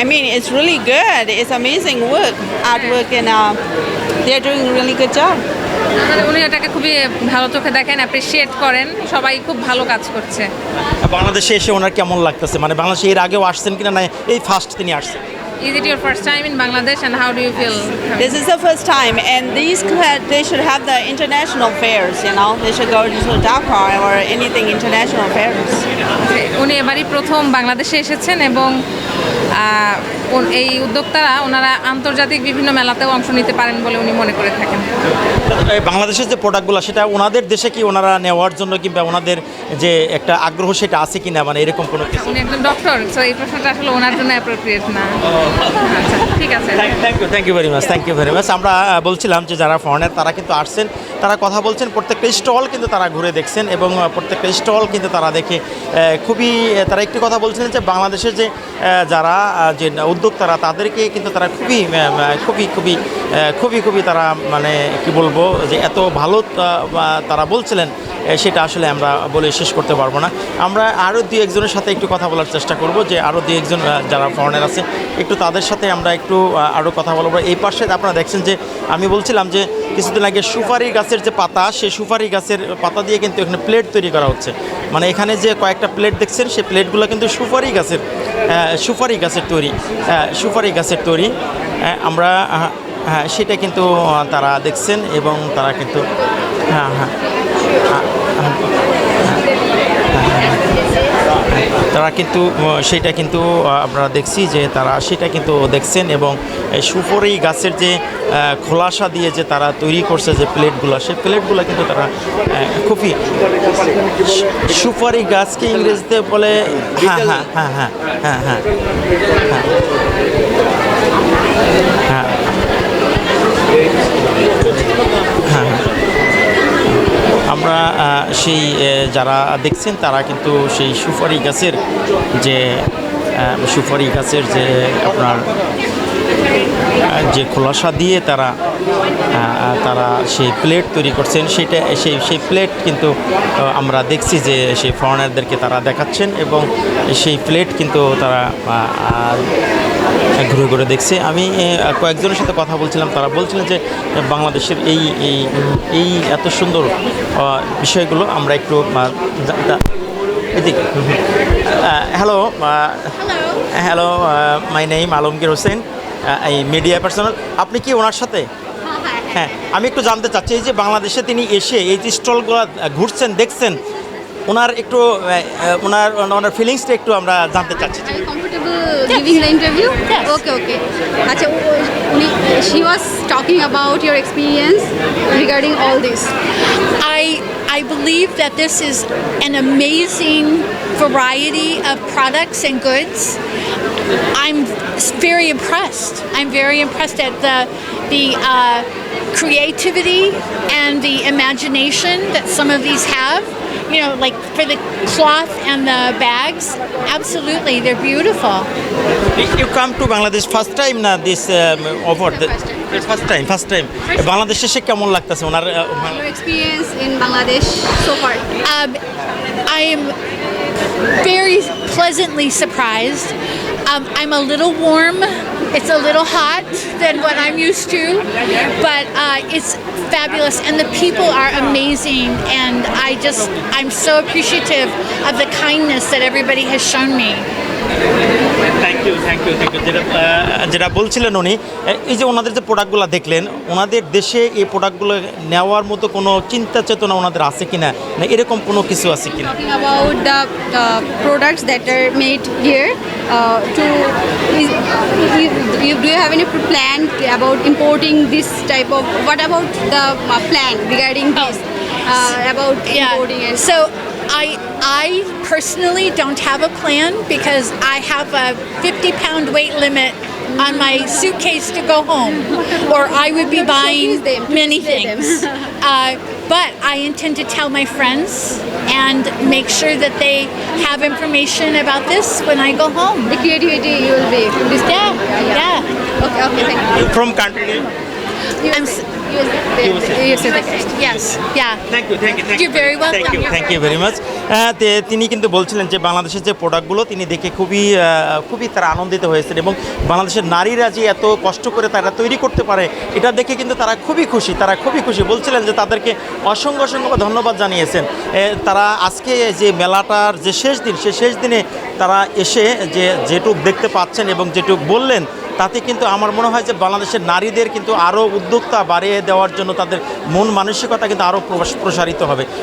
I mean, it's really good. It's amazing work, artwork, and uh, they're doing a really good job. মানে উনি এটাকে খুবই ভালো চোখে দেখেন অ্যাপ্রিসিয়েট করেন। সবাই খুব ভালো কাজ করছে। বাংলাদেশে এসে ওনার কেমন লাগতেছে? মানে বাংলাদেশে এর আগেও আসছেন কিনা? না এই ফার্স্ট তিনি আসছেন। Is it your first time in Bangladesh and how do you feel? This is the first time, and these they should have the international fairs. You know, they should go to Dhaka or anything international fairs. উনি এবারই প্রথম বাংলাদেশে এসেছেন এবং এই উদ্যোক্তারা ওনারা আন্তর্জাতিক বিভিন্ন মেলাতেও অংশ নিতে পারেন বলে উনি মনে করে থাকেন। বাংলাদেশের যে প্রোডাক্টগুলো সেটা ওনাদের দেশে কি ওনারা নেওয়ার জন্য কিংবা ওনাদের যে একটা আগ্রহ সেটা আছে কিনা? মানে এরকম কোনো কিছু? উনি একজন ডক্টর তো এই প্রশ্নটা আসলে ওনার জন্য অ্যাপ্রোপ্রিয়েট না। আচ্ছা ঠিক আছে। Thank you thank you very much thank you very much আমরা বলছিলাম যে যারা ফরেনার তারা কিন্তু আসছেন তারা কথা বলছেন প্রত্যেকটা স্টল কিন্তু তারা ঘুরে দেখছেন এবং প্রত্যেকটা স্টল কিন্তু তারা দেখে খুবই তারা একটি কথা বলছিলেন যে বাংলাদেশের যে যারা যে উদ্যোক্তারা, তাদেরকে কিন্তু তারা খুবই খুবই খুবই খুবই খুবই তারা মানে কি বলব যে এত ভালো তারা বলছিলেন সেটা আসলে আমরা বলে শেষ করতে পারব না। আমরা আরও দুই একজনের সাথে একটু কথা বলার চেষ্টা করব যে আরও দুই একজন যারা ফরেনার আছে, একটু তাদের সাথে আমরা একটু আরও কথা বলব। এই পাশে আপনারা দেখছেন যে আমি বলছিলাম যে কিছুদিন আগে সুপারি গাছের যে পাতা, সেই সুপারি গাছের পাতা দিয়ে কিন্তু এখানে প্লেট তৈরি করা হচ্ছে। মানে এখানে যে কয়েকটা প্লেট দেখছেন, সেই প্লেটগুলো কিন্তু সুপারি গাছের সুপারি গাছের তৈরি। সুপারি গাছের তৈরি আমরা হ্যাঁ সেটা কিন্তু তারা দেখছেন এবং তারা কিন্তু হ্যাঁ হ্যাঁ হ্যাঁ হ্যাঁ তারা কিন্তু সেটা কিন্তু আমরা দেখছি যে তারা সেটা কিন্তু দেখছেন এবং সুপরি গাছের যে খোলাসা দিয়ে যে তারা তৈরি করছে যে প্লেটগুলো সেই প্লেটগুলো কিন্তু তারা খুবই সুপারি গাছকে ইংরেজিতে বলে হ্যাঁ হ্যাঁ হ্যাঁ হ্যাঁ হ্যাঁ হ্যাঁ হ্যাঁ হ্যাঁ আমরা সেই যারা দেখছেন, তারা কিন্তু সেই সুপারি গাছের যে সুপারি গাছের যে আপনার যে খোলাসা দিয়ে তারা তারা সেই প্লেট তৈরি করছেন। সেটা সেই সেই প্লেট কিন্তু আমরা দেখছি যে সেই ফরেনারদেরকে তারা দেখাচ্ছেন এবং সেই প্লেট কিন্তু তারা ঘুরে ঘুরে দেখছে। আমি কয়েকজনের সাথে কথা বলছিলাম। তারা বলছিলেন যে বাংলাদেশের এই এই এই এত সুন্দর বিষয়গুলো আমরা একটু এদিকে। Hello hello my name Alamgir Hossain এই মিডিয়া পার্সোনাল আপনি কি ওনার সাথে? হ্যাঁ আমি একটু জানতে চাচ্ছি এই যে বাংলাদেশে তিনি এসে এই যে স্টলগুলো ঘুরছেন দেখছেন ওনার একটু ওনার ওনার ফিলিংসটা একটু আমরা জানতে চাচ্ছি Are you comfortable giving the interview? Yes. Okay, okay. Acha, she was talking about your experience regarding all this. I I believe that this is an amazing variety of products and goods. I'm very impressed. I'm very impressed at the the uh, creativity and the imagination that some of these have. You know, like for the cloth and the bags, absolutely, they're beautiful. You come to Bangladesh first time না this offer first time first time বাংলাদেশে এসে কেমন লাগতেছে ওনার Your experience in Bangladesh so far. Um, I am very pleasantly surprised. Um, I'm a little warm. It's a little hot than what I'm used to, but uh, it's fabulous, and the people are amazing. And I just, I'm so appreciative of the kindness that everybody has shown me. Thank you thank you thank you যেটা যেটা বলছিলেন উনি এই যে ওনাদের যে প্রোডাক্টগুলো দেখলেন ওনাদের দেশে এই প্রোডাক্টগুলো নেওয়ার মতো কোনো চিন্তা চেতনা ওনাদের আছে কিনা না এরকম কোনো কিছু আছে কিনা Talking about the uh, products that are made here. Uh, to is, do you have any plan about importing this type of? What about the uh, plan regarding this? Uh, about importing it? So I I personally don't have a plan because I have a 50 pound weight limit on my suitcase to go home, or I would be buying showcase them, to many things. uh, but I intend to tell my friends and make sure that they have information about this when I go home. The creativity you will be. Yeah, yeah. yeah. Okay, okay, thank you. From country name? I'm, thank you very much তিনি কিন্তু বলছিলেন যে বাংলাদেশের যে প্রোডাক্টগুলো তিনি দেখে খুবই খুবই তারা আনন্দিত হয়েছেন এবং বাংলাদেশের নারীরা যে এত কষ্ট করে তারা তৈরি করতে পারে এটা দেখে কিন্তু তারা খুবই খুশি তারা খুবই খুশি। বলছিলেন যে তাদেরকে অসংখ্য অসংখ্য ধন্যবাদ জানিয়েছেন। তারা আজকে যে মেলাটার যে শেষ দিন সে শেষ দিনে তারা এসে যে যেটুক দেখতে পাচ্ছেন এবং যেটুক বললেন তাতে কিন্তু আমার মনে হয় যে বাংলাদেশের নারীদের কিন্তু আরও উদ্যোক্তা বাড়িয়ে দেওয়ার জন্য তাদের মন মানসিকতা কিন্তু আরও প্রসারিত হবে।